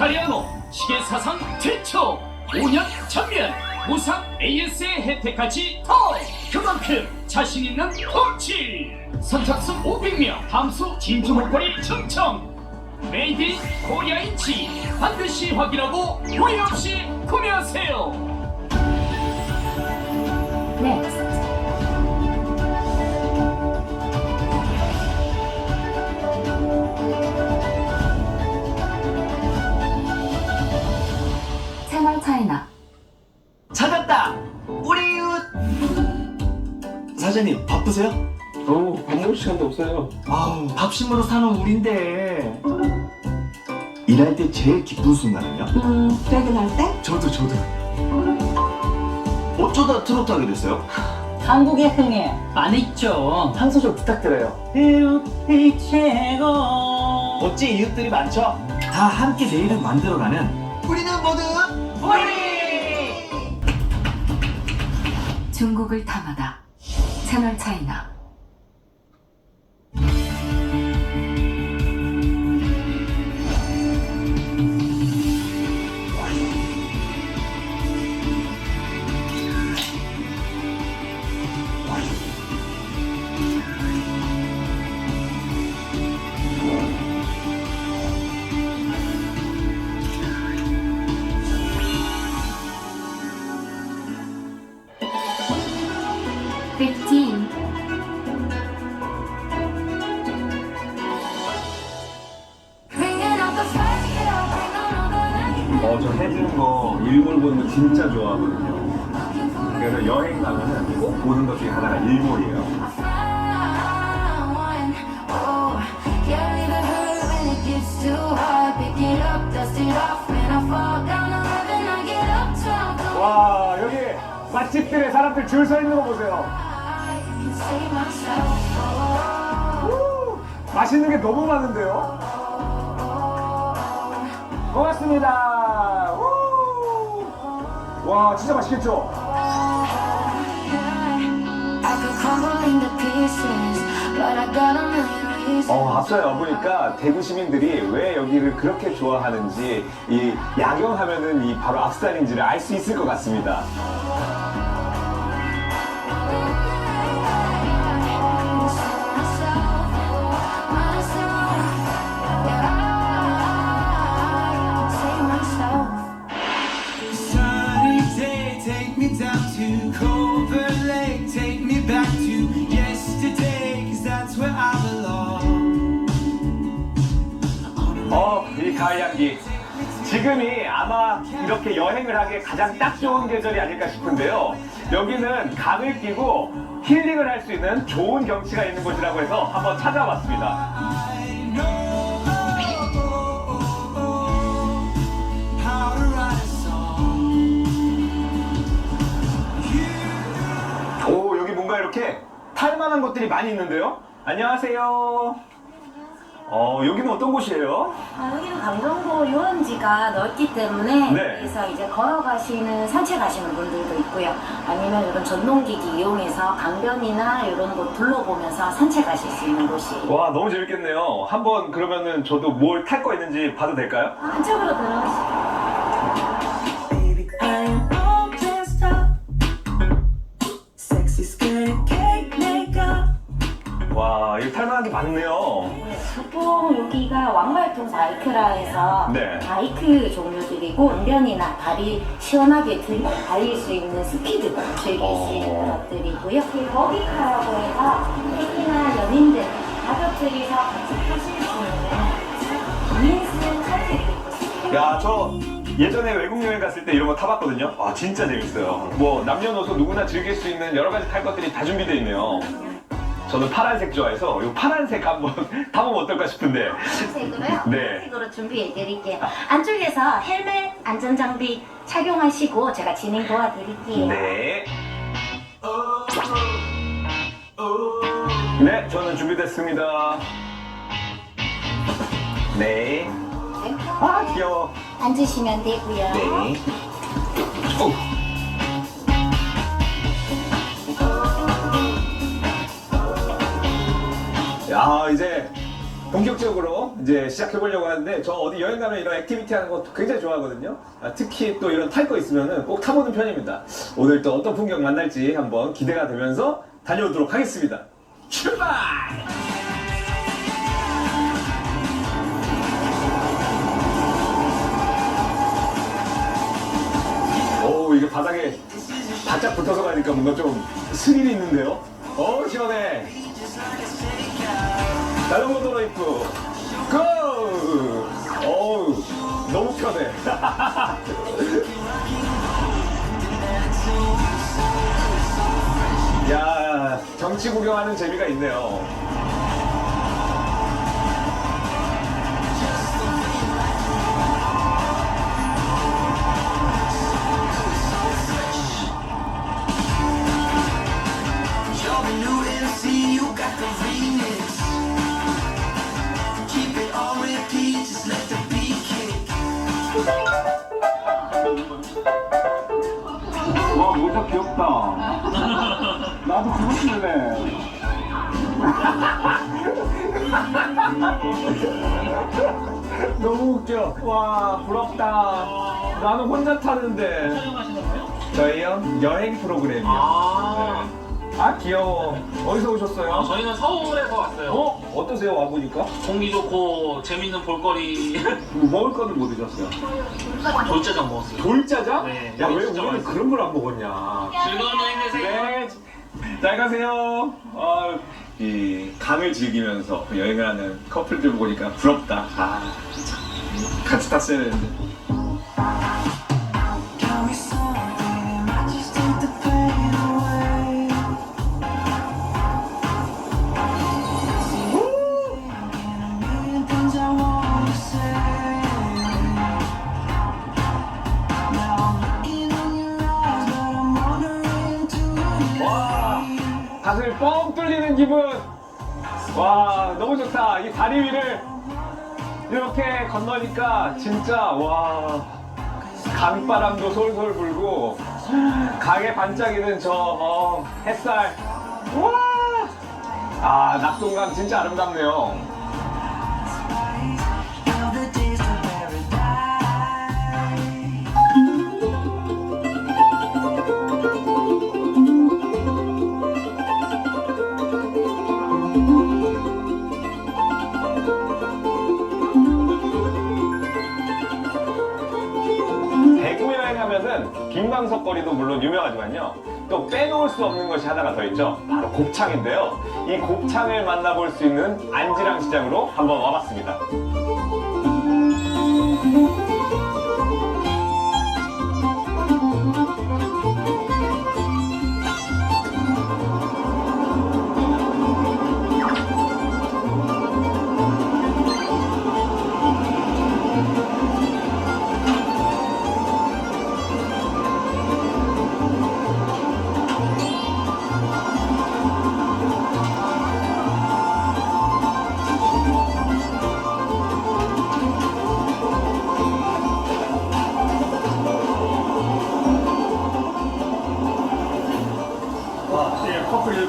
가리아노 시계 사상 최초 5년 전면 무상 AS의 혜택까지 더! 그만큼 자신 있는 홈칠 선착순 500명 함수 진주 목걸이 충청! 메이드 인 코리아인지 반드시 확인하고 후회 없이 구매하세요! Next. 찾았다! 우리 이웃! 사장님 바쁘세요? 어우 밥 먹을 시간도 없어요 아우 밥심으로 사는 우린데 일할 때 제일 기쁜 순간은요? 음, 퇴근할 때? 저도 저도 어쩌다 트로트 하게 됐어요? 한국의 흥에 많이 있죠. 한 소절 부탁드려요 이웃이 최고. 어찌 이웃들이 많죠? 다 함께 내일을 만들어가는 우리는 모두 중국을 탐하다. 채널 차이나. 진짜 좋아하거든요. 그래서 여행 가면은 꼭 보는 것 중에 하나가 일몰이에요. 와 여기 맛집들에 사람들 줄 서 있는 거 보세요. 맛있는 게 너무 많은데요? 고맙습니다. 우! 와 진짜 맛있겠죠 어, 앞서에 와보니까 대구 시민들이 왜 여기를 그렇게 좋아하는지 이 야경하면은 이 바로 앞산인지를 알 수 있을 것 같습니다. 어, 이 가을 향기. 지금이 아마 이렇게 여행을 하기에 가장 딱 좋은 계절이 아닐까 싶은데요. 여기는 강을 끼고 힐링을 할 수 있는 좋은 경치가 있는 곳이라고 해서 한번 찾아봤습니다. 이렇게 탈만한 것들이 많이 있는데요. 안녕하세요. 어, 여기는 어떤 곳이에요? 아, 여기는 강정도 유원지가 넓기 때문에 네. 그래서 이제 걸어가시는 산책하시는 분들도 있고요. 아니면 이런 전동기기 이용해서 강변이나 이런 곳 둘러보면서 산책하실 수 있는 곳이에요. 와, 너무 재밌겠네요. 한번 그러면은 저도 뭘 탈 거 있는지 봐도 될까요? 아, 안쪽으로 들어가시죠. 와, 이거 탈만한 게 많네요. 네, 보통 여기가 왕발통 바이크라 해서 네. 바이크 종류들이고 운변이나 다리 시원하게 들, 달릴 수 있는 스피드 즐길 수 있는 어. 것들이고요. 이 버기카라고 해서 특히나 연인들 가족들이서 같이 타실 수 있는 2인승 차들도 있고 야, 저 예전에 외국 여행 갔을 때 이런 거 타봤거든요. 와, 진짜 재밌어요. 뭐 남녀노소 누구나 즐길 수 있는 여러 가지 탈 것들이 다 준비되어 있네요. 저는 파란색 좋아해서 이 파란색 한번 타보면 어떨까 싶은데. 색으로요? 네. 색으로 준비해 드릴게요. 안쪽에서 헬멧 안전장비 착용하시고 제가 진행 도와드릴게요. 네. 네, 저는 준비됐습니다. 네. 아, 귀여워. 앉으시면 되고요. 네. 오. 야, 이제 본격적으로 이제 시작해보려고 하는데 저 어디 여행 가면 이런 액티비티 하는 거 굉장히 좋아하거든요. 아, 특히 또 이런 탈 거 있으면은 꼭 타보는 편입니다. 오늘 또 어떤 풍경 만날지 한번 기대가 되면서 달려오도록 하겠습니다. 출발! 오 이게 바닥에 바짝 붙어서 가니까 뭔가 좀 스릴이 있는데요. 어 시원해. 자전거 도로 입구 고! 어우 너무 편해. 야 정치 구경하는 재미가 있네요. 나는 혼자 타는데. 저희요 여행 프로그램이요. 아, 네. 아 귀여워. 어디서 오셨어요? 저희는 서울에서 왔어요. 어 어떠세요 와 보니까? 공기 좋고 재밌는 볼거리 먹을 거는 뭐 드셨어요? 돌짜장 먹었어요. 돌짜장? 네, 야 왜 진짜 우리는 맛있어요. 그런 걸 안 먹었냐? 즐거운 여행 되세요. 네. 잘 가세요. 아, 이 강을 즐기면서 여행을 하는 커플들 보니까 부럽다. 아, 참. 같이 탔어야 되는데. 가슴이 뻥 뚫리는 기분. 와, 너무 좋다. 이 다리 위를 이렇게 건너니까 진짜 와 강바람도 솔솔 불고 강에 반짝이는 저 어, 햇살. 와, 아 낙동강 진짜 아름답네요. 김광석 거리도 물론 유명하지만요. 또 빼놓을 수 없는 것이 하나가 더 있죠. 바로 곱창인데요. 이 곱창을 만나볼 수 있는 안지랑 시장으로 한번 와봤습니다.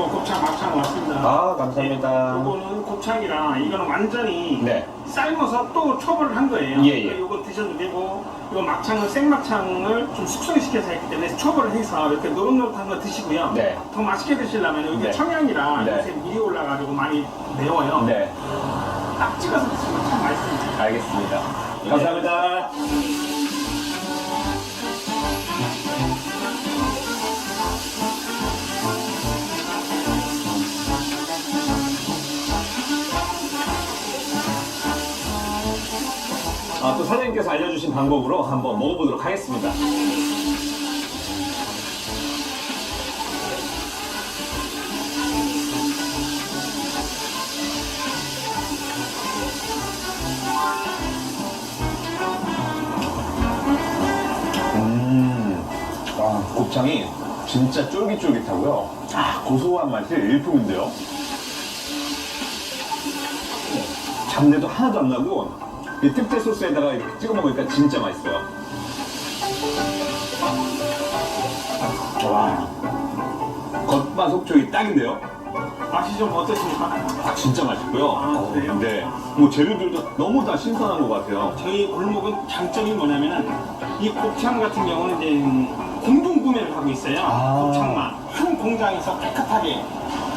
네, 일본 곱창 막창 왔습니다. 아, 감사합니다. 네, 이거는 곱창이랑 이거는 완전히 네. 삶아서 또 초벌을 한 거예요. 예, 예. 이거 드셔도 되고 이거 막창은 생막창을 좀 숙성시켜서 했기 때문에 초벌을 해서 이렇게 노릇노릇한 거 드시고요. 네. 더 맛있게 드시려면 여기 네. 청양이랑 네. 요새 미리 올라가지고 많이 매워요. 네, 딱 찍어서 드시면 참 맛있습니다. 알겠습니다. 감사합니다. 아, 또 사장님께서 알려주신 방법으로 한번 먹어보도록 하겠습니다. 음, 와, 곱창이 진짜 쫄깃쫄깃하고요. 아, 고소한 맛이 일품인데요. 잡내도 하나도 안 나고 이 특제 소스에다가 이렇게 찍어 먹으니까 진짜 맛있어요. 와, 겉바속촉이 딱인데요. 맛이 좀 어떻습니까? 아, 진짜 맛있고요. 아, 그래요? 네. 뭐 재료들도 너무 다 신선한 것 같아요. 저희 골목은 장점이 뭐냐면은 이 곱창 같은 경우는 이제 공동 구매를 하고 있어요. 아. 곱창만 한 공장에서 깨끗하게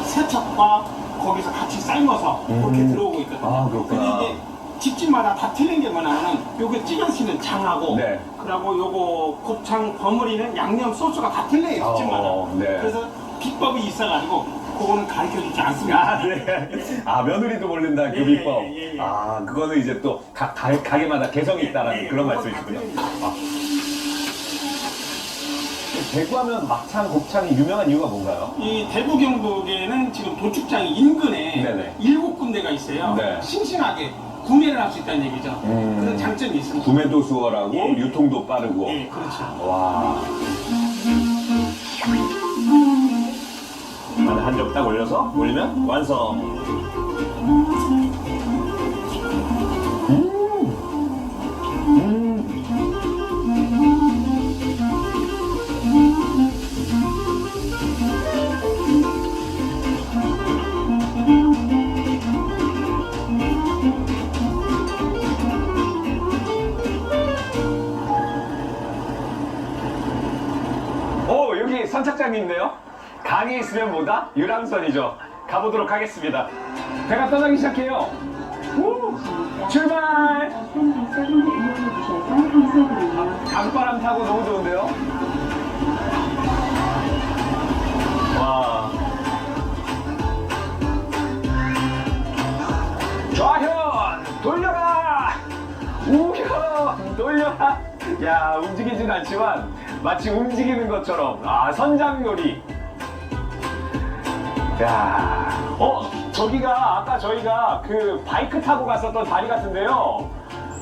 세척과 거기서 같이 삶아서 그렇게 음. 들어오고 있거든요. 아, 그렇구나. 근데 집집마다 다 틀린 게 뭐냐면은 요게 찌개시는 장하고 네. 그리고 요거 곱창 버무리는 양념 소스가 다 틀려요. 집집마다. 어, 네. 그래서 비법이 있어가지고 그거는 가르쳐 주지 않습니다. 아, 네. 아, 며느리도 모른다, 그 예, 비법. 예, 예. 아, 그거는 이제 또 가, 가, 가게마다 개성이 있다라는 예, 그런 그거 말씀이시군요. 다. 아. 대구하면 막창, 곱창이 유명한 이유가 뭔가요? 이 대구 경북에는 지금 도축장이 인근에 네네. 일곱 군데가 있어요. 네. 싱싱하게 구매를 할 수 있다는 얘기죠. 음. 그런 장점이 있습니다. 구매도 수월하고 예. 유통도 빠르고. 예, 그렇죠. 와. 한점 딱 올려서 올리면 완성. 선착장이 있네요. 강이 있으면 뭐다? 유람선이죠. 가보도록 하겠습니다. 배가 떠나기 시작해요. 우! 출발! 강바람 타고 너무 좋은데요? 와. 좌현! 돌려라! 우현! 돌려라! 야, 움직이진 않지만 마치 움직이는 것처럼. 아, 선장놀이. 야, 어, 저기가 아까 저희가 그 바이크 타고 갔었던 다리 같은데요.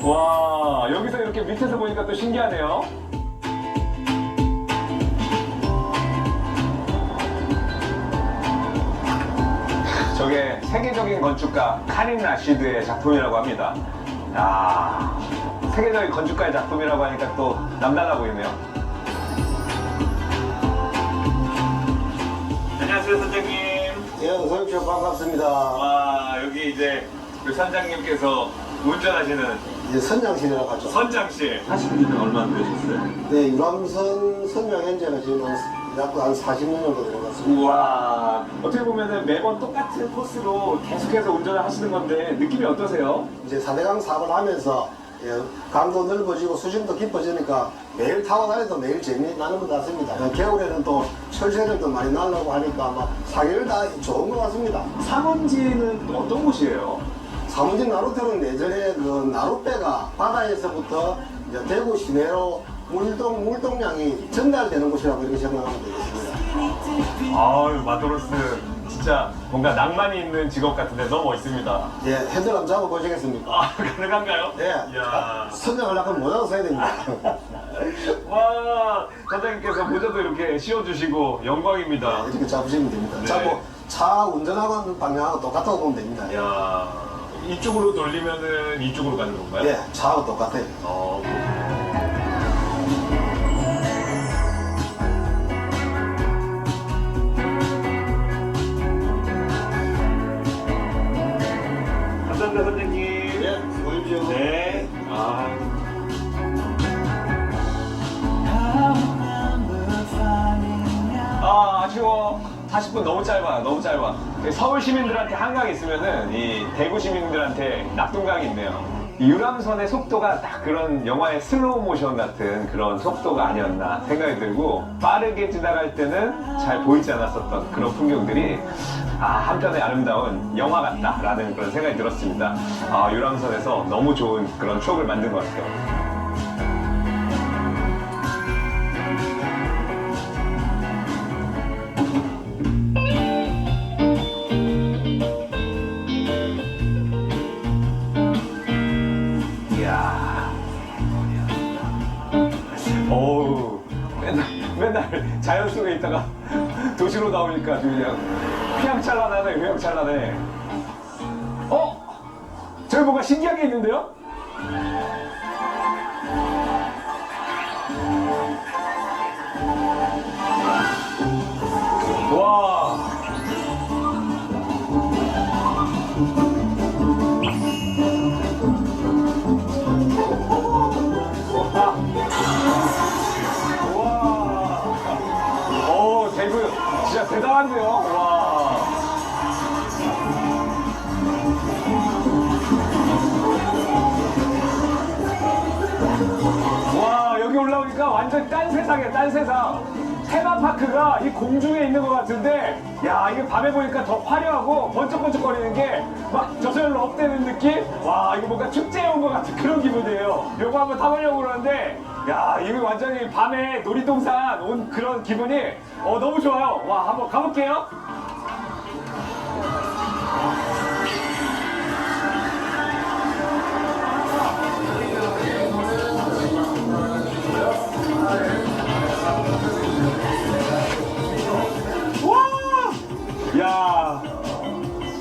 와, 여기서 이렇게 밑에서 보니까 또 신기하네요. 저게 세계적인 건축가 카린 라시드의 작품이라고 합니다. 야, 세계적인 건축가의 작품이라고 하니까 또 남달라 보이네요. 안녕하세요, 선장님. 예, 오십시오. 반갑습니다. 와 여기 이제 그 선장님께서 운전하시는 이제 선장실이라고 하죠. 선장실 하신 지는 얼마나 되셨어요? 네, 유람선 선장 현재가 지금 한 약한 40년 정도 되어갔습니다. 우와 어떻게 보면은 매번 똑같은 코스로 계속해서 운전을 하시는 건데 느낌이 어떠세요? 이제 4대강 사업을 하면서 예, 강도 넓어지고 수심도 깊어지니까 매일 타고 다녀도 매일 재미나는 것 같습니다. 어, 겨울에는 또 철새들도 많이 날라고 하니까 막 사계를 다 좋은 것 같습니다. 삼원지는 또 어떤 곳이에요? 사문진 나루터는 예전에 그 나룻배가 바다에서부터 이제 대구 시내로 물동, 물동량이 전달되는 곳이라고 이렇게 생각하면 되겠습니다. 아유 마도로스 진짜 뭔가 낭만이 있는 직업 같은데 너무 멋있습니다. 예, 핸들 한번 잡아보시겠습니까? 아 가능한가요? 예. 이야. 선정하려면 모자도 써야 됩니다. 와 선장님께서 모자도 이렇게 씌워주시고 영광입니다. 이렇게 잡으시면 됩니다. 네. 잡고 차 운전하고 하는 방향하고 똑같다고 보면 됩니다. 야 이쪽으로 돌리면은 이쪽으로 가는 건가요? 예, 차하고 똑같아요. 어, 감사합니다 선생님. 예, 수고하십시오. 네. 아. 아 아쉬워 40분 너무 짧아 너무 짧아 서울 시민들한테 한강 있으면은 이 대구 시민들한테 낙동강이 있네요 이 유람선의 속도가 딱 그런 영화의 슬로우 모션 같은 그런 속도가 아니었나 생각이 들고 빠르게 지나갈 때는 잘 보이지 않았었던 그런 풍경들이 아 한편의 아름다운 영화 같다라는 그런 생각이 들었습니다. 아 유람선에서 너무 좋은 그런 추억을 만든 것 같아요. 맨날, 맨날 자연 속에 있다가 도시로 나오니까 아주 그냥 휘황찬란하네, 휘황찬란해. 어? 저기 뭔가 신기한 게 있는데요? 대단한데요. 와. 와 여기 올라오니까 완전 딴 세상이야 딴 세상 테마파크가 이 공중에 있는 것 같은데 야 이게 밤에 보니까 더 화려하고 번쩍번쩍거리는 게 막 저절로 업되는 느낌 와 이거 뭔가 축제에 온 것 같은 그런 기분이에요 요거 한번 타보려고 그러는데 야 이거 완전히 밤에 놀이동산 온 그런 기분이 어 너무 좋아요. 와 한번 가볼게요.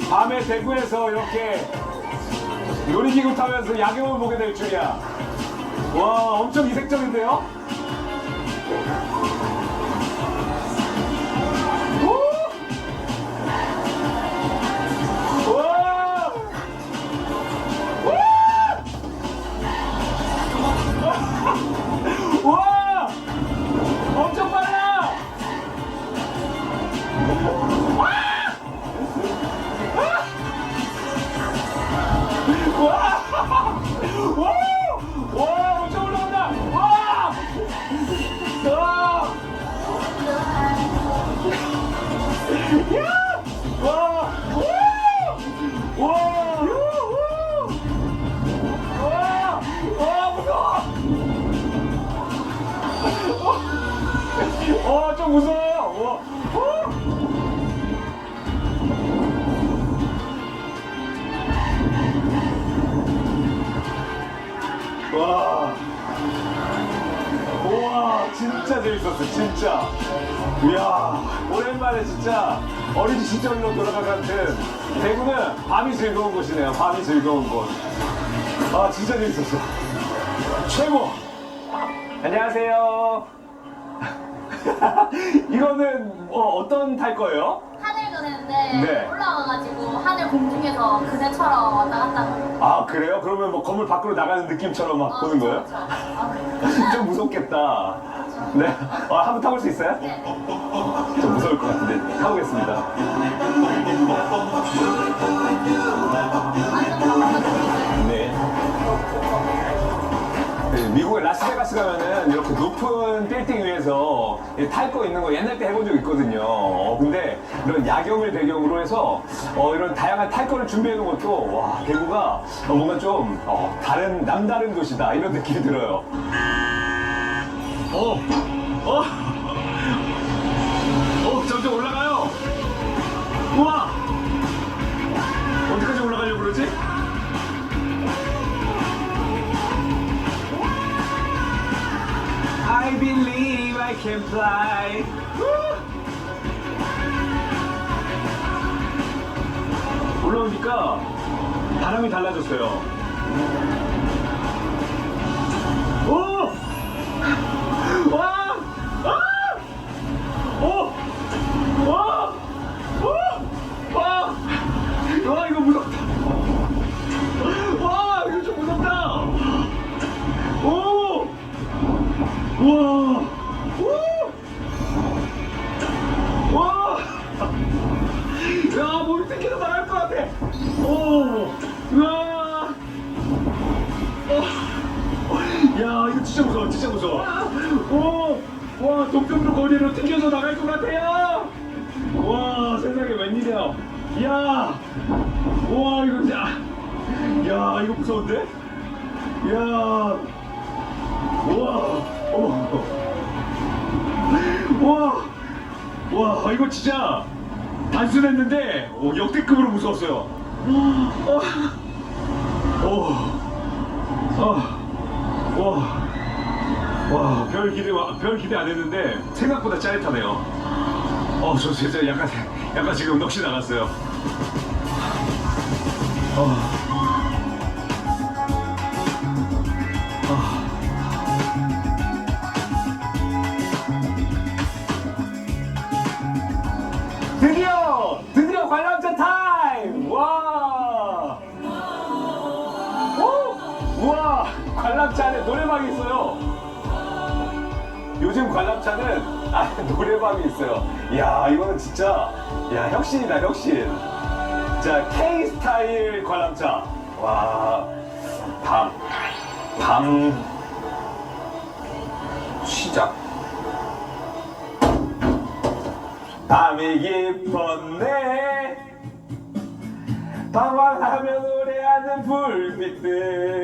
밤에 대구에서 이렇게 놀이기구 타면서 야경을 보게 될 줄이야. 와, 엄청 이색적인데요? 최고! 안녕하세요. 이거는 어, 어떤 탈 거예요? 하늘 그네인데 네. 올라와가지고 하늘 공중에서 그네처럼 왔다 갔다 하는 아, 그래요? 그러면 뭐 건물 밖으로 나가는 느낌처럼 막 보는 거예요? 그렇죠. 아, 좀 무섭겠다. 네. 아, 한번 타볼 수 있어요? 네. 좀 무서울 것 같은데 타보겠습니다. 미국의 라스베가스 가면은 이렇게 높은 빌딩 위에서 탈 거 있는 거 옛날 때 해본 적 있거든요. 어, 근데 이런 야경을 배경으로 해서 어, 이런 다양한 탈 거를 준비해 놓은 것도 와 대구가 어, 뭔가 좀 어, 다른 남다른 도시다 이런 느낌이 들어요. 어, 어, 어, 점점 올라가요. 우와, I believe I can fly. 올라오니까 바람이 달라졌어요. 오! 와! 와, 와, 별 기대, 별 기대 안 했는데 생각보다 짜릿하네요. 어, 저 진짜 약간, 약간 지금 넋이 나갔어요. 어. 노래방이 있어요 요즘 관람차는 아, 노래방이 있어요. 이야, 이거는 진짜, 야, 혁신이다, 혁신. 자, K 스타일 관람차. 와, 밤, 밤, 시작. 밤이 깊었네. 방황하며 노래하는 불빛들.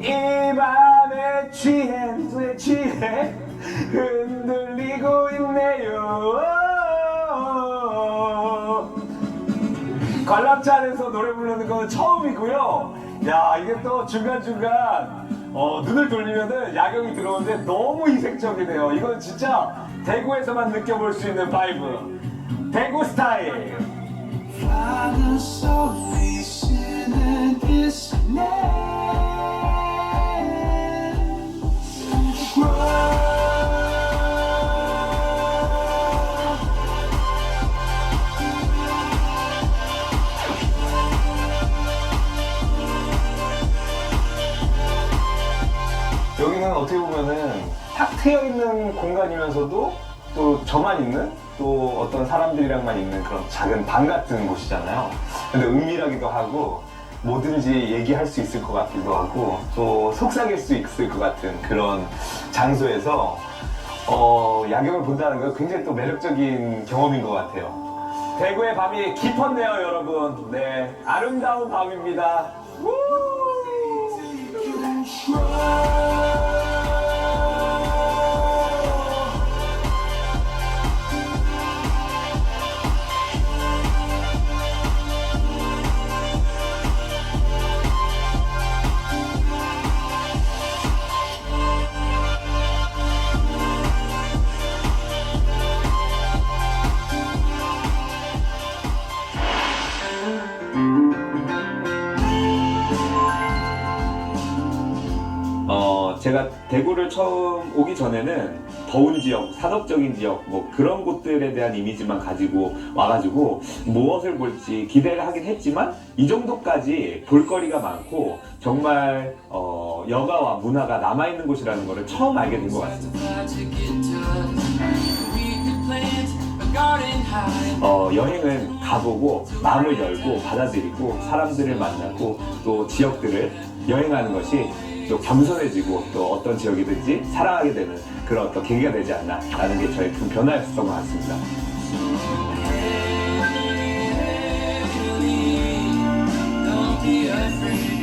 이밤 에 취해, 왜 취해? 흔들리고 있네요. 관람차 안에서 노래 부르는 건 처음이고요. 야, 이게 또 중간중간 어, 눈을 돌리면은 야경이 들어오는데 너무 이색적이네요. 이건 진짜 대구에서만 느껴볼 수 있는 바이브. 대구 스타일. Father, softly singing his name. 탁 트여 있는 공간이면서도 또 저만 있는 또 어떤 사람들이랑만 있는 그런 작은 방 같은 곳이잖아요. 근데 은밀하기도 하고 뭐든지 얘기할 수 있을 것 같기도 하고 또 속삭일 수 있을 것 같은 그런 장소에서 어, 야경을 본다는 건 굉장히 또 매력적인 경험인 것 같아요. 대구의 밤이 깊었네요, 여러분. 네, 아름다운 밤입니다. 우! 제가 대구를 처음 오기 전에는 더운 지역, 산업적인 지역, 뭐 그런 곳들에 대한 이미지만 가지고 와가지고 무엇을 볼지 기대를 하긴 했지만 이 정도까지 볼거리가 많고 정말 어, 여가와 문화가 남아있는 곳이라는 것을 처음 알게 된 것 같습니다. 어, 여행은 가보고 마음을 열고 받아들이고 사람들을 만나고 또 지역들을 여행하는 것이 또 겸손해지고 또 어떤 지역이든지 사랑하게 되는 그런 어떤 계기가 되지 않나라는 게 저의 큰 변화였던 것 같습니다. Be.